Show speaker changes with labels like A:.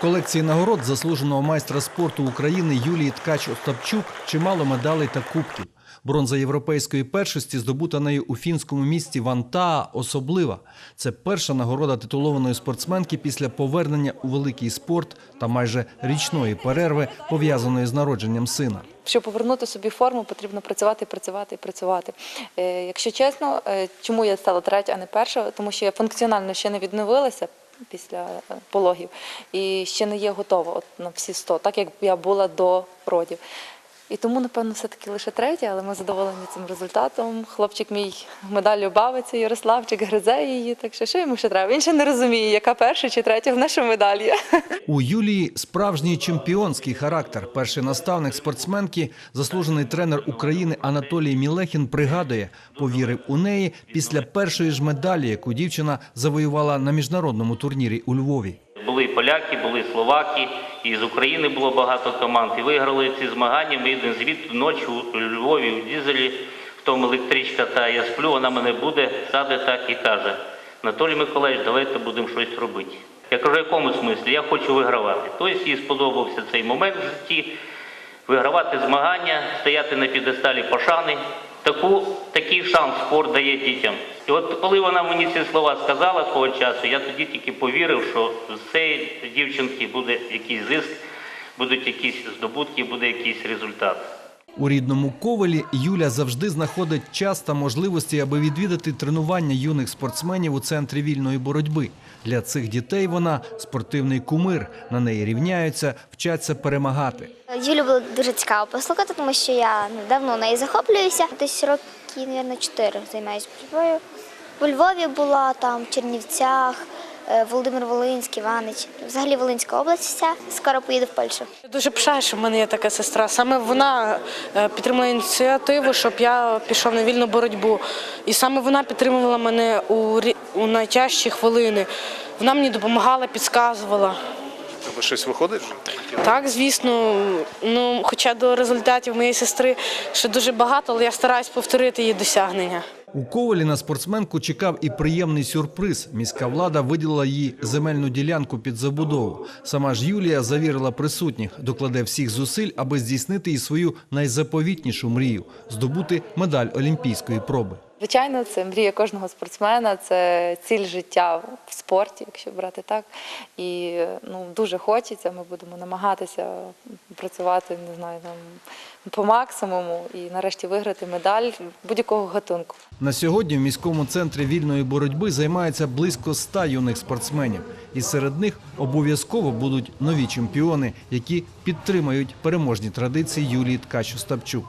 A: Колекції нагород заслуженого майстра спорту України Юлії Ткач Остапчук чимало медалей та кубків. Бронза європейської першості здобута нею у фінському місті Вантаа особлива. Це перша нагорода титулованої спортсменки після повернення у великий спорт та майже річної перерви, пов'язаної з народженням сина.
B: Щоб повернути собі форму, потрібно працювати, працювати і працювати. Е, Якщо чесно, е, чому я стала третя, а не перша? Тому що я функціонально ще не відновилася після е, пологів і ще не є готова от на всі 100, так як я була до родів. І тому, напевно, все-таки лише третя, але ми задоволені цим результатом. Хлопчик мій медаллю бавиться, Ярославчик гризе її. Так що що йому ще треба? Він ще не розуміє, яка перша чи третя в наша медаль.
A: У Юлії справжній чемпіонський характер. Перший наставник спортсменки, заслужений тренер України Анатолій Мілехін, пригадує, повірив у неї після першої ж медалі, яку дівчина завоювала на міжнародному турнірі у Львові.
C: Були і поляки, були і словаки, і з України було багато команд. І виграли ці змагання. Ми один звіт ночі у Львові у дізелі, в тому електричка та я сплю, вона мене буде, саде так і каже: Анатолій Миколаївич, давайте будемо щось робити. Я кажу, в якому смислі? Я хочу вигравати. Тобто їй сподобався цей момент в житті, вигравати змагання, стояти на підесталі пошани. Таку, такий шанс спорт дає дітям. І от коли вона мені ці слова сказала того часу, я тоді тільки повірив, що з цієї дівчинки буде якийсь зиск, будуть якісь здобутки, буде якийсь результат.
A: У рідному Ковелі Юля завжди знаходить час та можливості, аби відвідати тренування юних спортсменів у центрі вільної боротьби. Для цих дітей вона спортивний кумир. На неї рівняються, вчаться перемагати.
D: Юлю було дуже цікаво послухати, тому що я давно нею захоплююся. Десь років, мабуть, чотири займаюся. У Львові була, там, в Чернівцях, Володимир Волинський, Іванич. Взагалі Волинська область вся. Скоро поїду в Польщу.
E: Я Дуже пишаю, що в мене є така сестра. Саме вона е, підтримала ініціативу, щоб я пішов на вільну боротьбу. І саме вона підтримувала мене у, рі- у найтяжчі хвилини. Вона мені допомагала, підказувала.
F: Тебе щось виходить вже?
E: Так, звісно, ну, хоча до результатів моєї сестри ще дуже багато, але я стараюсь повторити її досягнення.
A: У Ковалі на спортсменку чекав і приємний сюрприз. Міська влада виділила їй земельну ділянку під забудову. Сама ж Юлія завірила присутніх, докладе всіх зусиль, аби здійснити і свою найзаповітнішу мрію здобути медаль олімпійської проби.
B: Звичайно, це мрія кожного спортсмена, це ціль життя в спорті, якщо брати так. І ну, дуже хочеться, ми будемо намагатися працювати, не знаю, там, по максимуму і нарешті виграти медаль будь-якого гатунку.
A: На сьогодні в міському центрі вільної боротьби займається близько ста юних спортсменів, і серед них обов'язково будуть нові чемпіони, які підтримають переможні традиції Юлії Ткач Остапчук.